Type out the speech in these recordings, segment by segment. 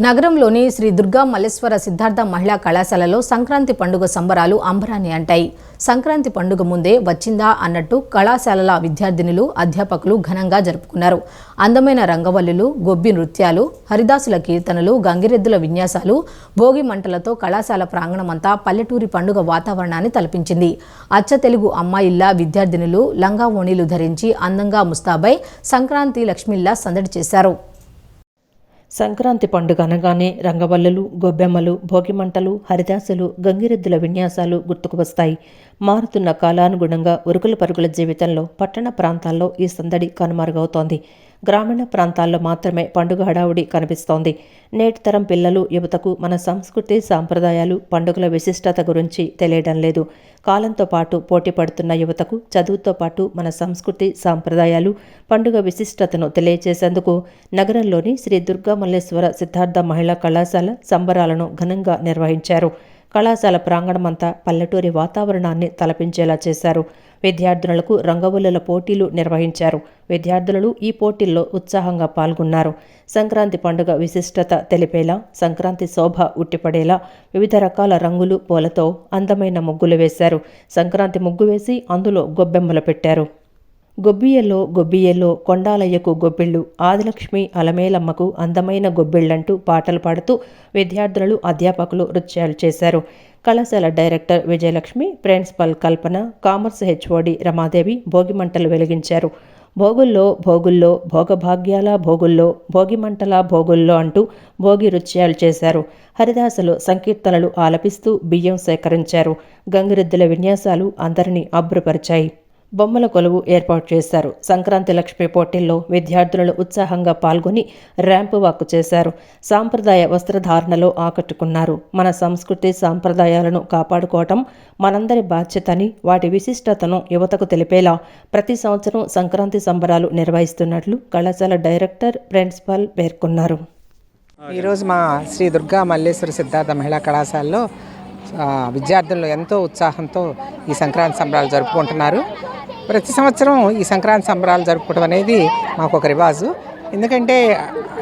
నగరంలోని శ్రీ దుర్గా మల్లేశ్వర సిద్ధార్థ మహిళా కళాశాలలో సంక్రాంతి పండుగ సంబరాలు అంబరాన్ని అంటాయి. సంక్రాంతి పండుగ ముందే వచ్చిందా అన్నట్టు కళాశాలల విద్యార్థినులు అధ్యాపకులు ఘనంగా జరుపుకున్నారు. అందమైన రంగవల్లులు గొబ్బి నృత్యాలు హరిదాసుల కీర్తనలు గంగిరెద్దుల విన్యాసాలు భోగి మంటలతో కళాశాల ప్రాంగణమంతా పల్లెటూరి పండుగ వాతావరణాన్ని తలపించింది. అచ్చ తెలుగు అమ్మాయిల్లా విద్యార్థినులు లంగా ఓణీలు ధరించి అందంగా ముస్తాబై సంక్రాంతి లక్ష్మిల్లా సందడి చేశారు. సంక్రాంతి పండుగ అనగానే రంగవల్లులు గొబ్బెమ్మలు భోగిమంటలు హరిదాసులు గంగిరెద్దుల విన్యాసాలు గుర్తుకు వస్తాయి. మారుతున్న కాలానుగుణంగా ఉరుకుల పరుగుల జీవితంలో పట్టణ ప్రాంతాల్లో ఈ సందడి కనుమరుగవుతోంది. గ్రామీణ ప్రాంతాల్లో మాత్రమే పండుగ హడావుడి కనిపిస్తోంది. నేటి తరం పిల్లలు యువతకు మన సంస్కృతి సాంప్రదాయాలు పండుగల విశిష్టత గురించి తెలియడం లేదు. కాలంతో పాటు పోటీ పడుతున్న యువతకు చదువుతో పాటు మన సంస్కృతి సాంప్రదాయాలు పండుగ విశిష్టతను తెలియజేసేందుకు నగరంలోని శ్రీ దుర్గా మల్లేశ్వర సిద్ధార్థ మహిళా కళాశాల సంబరాలను ఘనంగా నిర్వహించారు. కళాశాల ప్రాంగణమంతా పల్లెటూరి వాతావరణాన్ని తలపించేలా చేశారు. విద్యార్థినులకు రంగవల్లుల పోటీలు నిర్వహించారు. విద్యార్థులు ఈ పోటీల్లో ఉత్సాహంగా పాల్గొన్నారు. సంక్రాంతి పండుగ విశిష్టత తెలిపేలా సంక్రాంతి శోభ ఉట్టిపడేలా వివిధ రకాల రంగులు పూలతో అందమైన ముగ్గులు వేశారు. సంక్రాంతి ముగ్గు వేసి అందులో గొబ్బెమ్మలు పెట్టారు. గొబ్బియ్యలో గొబ్బియ్యలో కొండాలయ్యకు గొబ్బిళ్ళు ఆదిలక్ష్మి అలమేలమ్మకు అందమైన గొబ్బిళ్ళంటూ పాటలు పాడుతూ విద్యార్థులు అధ్యాపకులు నృత్యాలు చేశారు. కళాశాల director Vijayalakshmi principal Kalpana commerce HOD Ramadevi భోగిమంటలు వెలిగించారు. భోగుల్లో భోగుల్లో భోగభాగ్యాల భోగుల్లో భోగిమంటల భోగుల్లో అంటూ భోగి నృత్యాలు చేశారు. హరిదాసులు సంకీర్తనలు ఆలపిస్తూ బియ్యం సేకరించారు. గంగిరెద్దుల విన్యాసాలు అందరినీ అబ్బురపరిచాయి. బొమ్మల కొలువు ఏర్పాటు చేశారు. సంక్రాంతి లక్ష్మి పోటీల్లో విద్యార్థులు ఉత్సాహంగా పాల్గొని ర్యాంపు వాక్ చేశారు. సాంప్రదాయ వస్త్రధారణలో ఆకట్టుకున్నారు. మన సంస్కృతి సాంప్రదాయాలను కాపాడుకోవటం మనందరి బాధ్యతని వాటి విశిష్టతను యువతకు తెలిపేలా ప్రతి సంవత్సరం సంక్రాంతి సంబరాలు నిర్వహిస్తున్నట్లు కళాశాల డైరెక్టర్ ప్రిన్సిపాల్ పేర్కొన్నారు. ఈరోజు మా శ్రీ దుర్గా మల్లేశ్వర సిద్ధార్థ మహిళా కళాశాలలో విద్యార్థులు ఎంతో ఉత్సాహంతో ఈ సంక్రాంతి సంబరాలు జరుపుకుంటున్నారు. ప్రతి సంవత్సరం ఈ సంక్రాంతి సంబరాలు జరుపుకోవడం అనేది మాకు ఒక రివాజు. ఎందుకంటే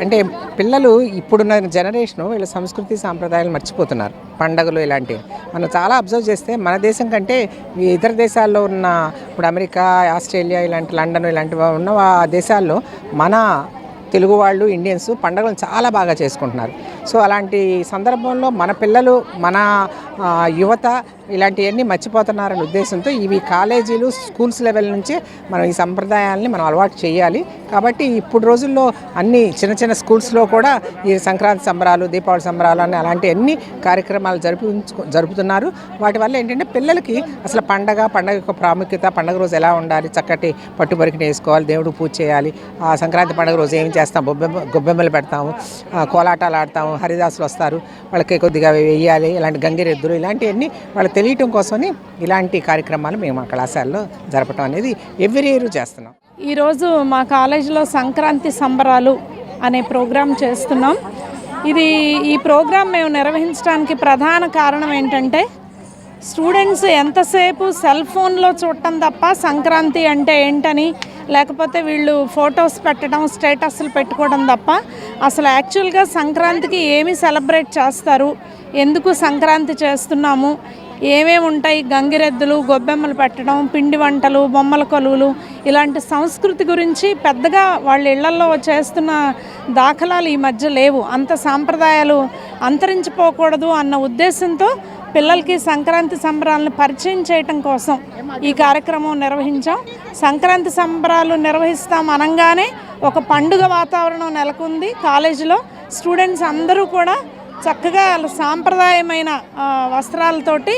అంటే పిల్లలు ఇప్పుడున్న జనరేషను వీళ్ళ సంస్కృతి సాంప్రదాయాలు మర్చిపోతున్నారు. పండగలు ఇలాంటివి. మనం చాలా అబ్జర్వ్ చేస్తే మన దేశం కంటే ఇతర దేశాల్లో ఉన్న ఇప్పుడు అమెరికా ఆస్ట్రేలియా ఇలాంటి లండన్ ఇలాంటి ఉన్న దేశాల్లో మన తెలుగు వాళ్ళు ఇండియన్స్ పండుగలను చాలా బాగా చేసుకుంటున్నారు. సో అలాంటి సందర్భంలో మన పిల్లలు మన యువత ఇలాంటివన్నీ మర్చిపోతున్నారనే ఉద్దేశంతో ఇవి కాలేజీలు స్కూల్స్ లెవెల్ నుంచే మనం ఈ సంప్రదాయాలని మనం అలవాటు చేయాలి. కాబట్టి ఇప్పుడు రోజుల్లో అన్ని చిన్న చిన్న స్కూల్స్లో కూడా ఈ సంక్రాంతి సంబరాలు దీపావళి సంబరాలు అని అలాంటి అన్ని కార్యక్రమాలు జరుపు జరుపుతున్నారు. వాటి వల్ల ఏంటంటే పిల్లలకి అసలు పండగ పండగ యొక్క ప్రాముఖ్యత పండగ రోజు ఎలా ఉండాలి చక్కటి పట్టుబరికిని వేసుకోవాలి దేవుడు పూజ చేయాలి ఆ సంక్రాంతి పండుగ రోజు ఏం చేస్తాం బొబ్బెమ్మ గొబ్బెమ్మలు పెడతాము కోలాటాలు ఆడతాము హరిదాసులు వస్తారు వాళ్ళకి కొద్దిగా వేయాలి ఇలాంటి గంగిరెద్దులు ఇలాంటివన్నీ వాళ్ళకి తెలియటం కోసమని ఇలాంటి కార్యక్రమాలు మేము మా కళాశాలలో జరపడం అనేది ఎవ్రీ ఇయర్ చేస్తున్నాం. ఈరోజు మా కాలేజీలో సంక్రాంతి సంబరాలు అనే ప్రోగ్రాం చేస్తున్నాం. ఇది ఈ ప్రోగ్రాం మేము నిర్వహించడానికి ప్రధాన కారణం ఏంటంటే స్టూడెంట్స్ ఎంతసేపు సెల్ ఫోన్లో చూడటం తప్ప సంక్రాంతి అంటే ఏంటని లేకపోతే వీళ్ళు ఫొటోస్ పెట్టడం స్టేటస్లు పెట్టుకోవడం తప్ప అసలు యాక్చువల్గా సంక్రాంతికి ఏమి సెలబ్రేట్ చేస్తారు ఎందుకు సంక్రాంతి చేస్తున్నాము ఏమేమి ఉంటాయి? గంగిరెద్దులు గొబ్బెమ్మలు పెట్టడం పిండి వంటలు బొమ్మల కొలువులు ఇలాంటి సంస్కృతి గురించి పెద్దగా వాళ్ళ ఇళ్ళలో చేస్తున్న దాఖలాలు ఈ మధ్య లేవు. అంత సాంప్రదాయాలు అంతరించిపోకూడదు అన్న ఉద్దేశంతో పిల్లలకి సంక్రాంతి సంబరాలను పరిచయం చేయటం కోసం ఈ కార్యక్రమం నిర్వహించాం. సంక్రాంతి సంబరాలు నిర్వహిస్తాం అనగానే ఒక పండుగ వాతావరణం నెలకొంది. కాలేజీలో స్టూడెంట్స్ అందరూ కూడా చక్కగా వాళ్ళ సాంప్రదాయమైన వస్త్రాలతోటి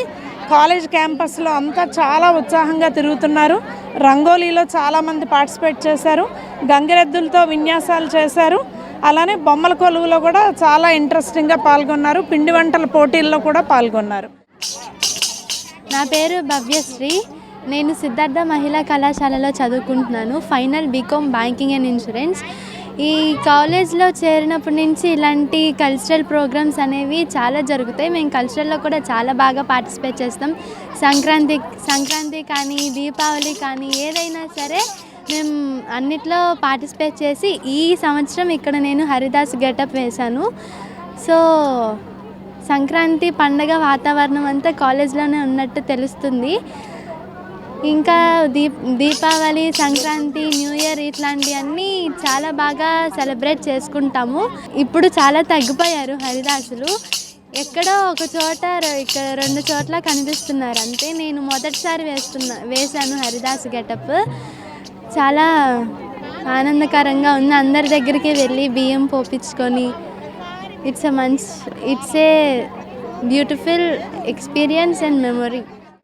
కాలేజ్ క్యాంపస్లో అంతా చాలా ఉత్సాహంగా తిరుగుతున్నారు. రంగోలీలో చాలామంది పార్టిసిపేట్ చేశారు. గంగిరెద్దులతో విన్యాసాలు చేశారు. అలానే బొమ్మల కొలువులో కూడా చాలా ఇంట్రెస్టింగ్గా పాల్గొన్నారు. పిండి వంటల పోటీల్లో కూడా పాల్గొన్నారు. నా పేరు భవ్యశ్రీ. నేను సిద్ధార్థ మహిళా కళాశాలలో చదువుకుంటున్నాను. Final BCom banking and insurance. ఈ కాలేజ్లో చేరినప్పటి నుంచి ఇలాంటి కల్చరల్ ప్రోగ్రామ్స్ అనేవి చాలా జరుగుతాయి. మేము కల్చరల్లో కూడా చాలా బాగా పార్టిసిపేట్ చేస్తాం. సంక్రాంతి సంక్రాంతి కానీ దీపావళి కానీ ఏదైనా సరే మేము అన్నిట్లో పార్టిసిపేట్ చేసి ఈ సంవత్సరం ఇక్కడ నేను హరిదాస్ గెటప్ వేశాను. సో సంక్రాంతి పండగ వాతావరణం అంతా కాలేజ్లోనే ఉన్నట్టు తెలుస్తుంది. ఇంకా దీప్ దీపావళి సంక్రాంతి న్యూ ఇయర్ ఇట్లాంటివన్నీ చాలా బాగా సెలబ్రేట్ చేసుకుంటాము. ఇప్పుడు చాలా తగ్గిపోయారు హరిదాసులు. ఎక్కడో ఒక చోట ఇక్కడ రెండు చోట్ల కనిపిస్తున్నారు. అంతే నేను మొదటిసారి వేస్తున్నా వేశాను హరిదాసు గెటప్. చాలా ఆనందకరంగా ఉంది. అందరి దగ్గరికి వెళ్ళి బియ్యం పోపించుకొని ఇట్స్ ఎ మంచి it's a beautiful experience and memory.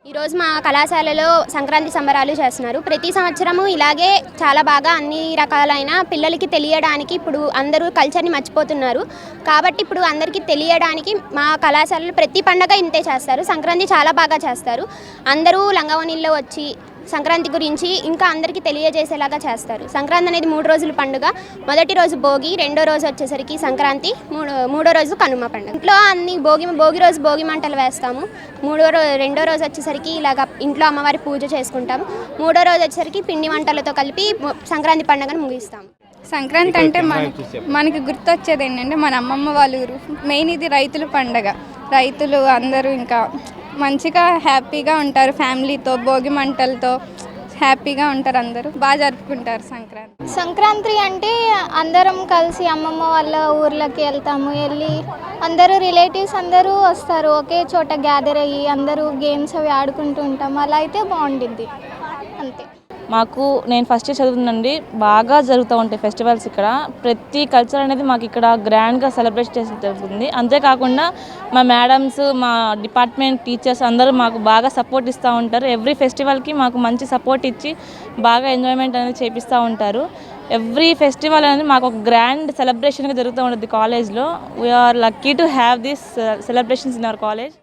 ఈరోజు మా కళాశాలలో సంక్రాంతి సంబరాలు చేస్తున్నారు. ప్రతి సంవత్సరము ఇలాగే చాలా బాగా అన్ని రకాలైన పిల్లలకి తెలియడానికి ఇప్పుడు అందరూ కల్చర్ని మర్చిపోతున్నారు. కాబట్టి ఇప్పుడు అందరికీ తెలియడానికి మా కళాశాలలో ప్రతి పండగ ఇంతే చేస్తారు. సంక్రాంతి చాలా బాగా చేస్తారు. అందరూ లంగవనిల్లో వచ్చి సంక్రాంతి గురించి ఇంకా అందరికీ తెలియజేసేలాగా చేస్తారు. సంక్రాంతి అనేది మూడు రోజుల పండుగ. మొదటి రోజు భోగి రెండో రోజు వచ్చేసరికి సంక్రాంతి మూడో మూడో రోజు కనుమ పండుగ. ఇంట్లో అన్ని భోగి భోగి రోజు భోగి మంటలు వేస్తాము. మూడో రోజు రెండో రోజు వచ్చేసరికి ఇలాగ ఇంట్లో అమ్మవారి పూజ చేసుకుంటాము. మూడో రోజు వచ్చేసరికి పిండి వంటలతో కలిపి సంక్రాంతి పండుగను ముగిస్తాము. సంక్రాంతి అంటే మనకి మనకి గుర్తొచ్చేది ఏంటంటే మన అమ్మమ్మ వాళ్ళ ఊరు. మెయిన్ ఇది రైతుల పండగ. రైతులు అందరూ ఇంకా మంచిగా హ్యాపీగా ఉంటారు ఫ్యామిలీతో భోగి మంటలతో. హ్యాపీగా ఉంటారు అందరూ. బాగా జరుపుకుంటారు సంక్రాంతి. సంక్రాంతి అంటే అందరం కలిసి అమ్మమ్మ వాళ్ళ ఊర్లోకి వెళ్తాము వెళ్ళి అందరూ రిలేటివ్స్ అందరూ వస్తారు. ఒకే చోట గ్యాదర్ అయ్యి అందరూ గేమ్స్ అవి ఆడుకుంటూ ఉంటాం. అలా అయితే బాగుండిద్ది. అంతే. మాకు నేను ఫస్ట్ ఇయర్ చదువుతుందండి. బాగా జరుగుతూ ఉంటాయి ఫెస్టివల్స్ ఇక్కడ. ప్రతి కల్చర్ అనేది మాకు ఇక్కడ గ్రాండ్గా సెలబ్రేట్ చేసి జరుగుతుంది. అంతేకాకుండా మా మేడమ్స్ మా డిపార్ట్మెంట్ టీచర్స్ అందరూ మాకు బాగా సపోర్ట్ ఇస్తూ ఉంటారు. ఎవ్రీ ఫెస్టివల్కి మాకు మంచి సపోర్ట్ ఇచ్చి బాగా ఎంజాయ్మెంట్ అనేది చేపిస్తూ ఉంటారు. ఎవ్రీ ఫెస్టివల్ అనేది మాకు ఒక గ్రాండ్ సెలబ్రేషన్గా జరుగుతూ ఉంటుంది కాలేజ్లో we are lucky to have this celebrations in our college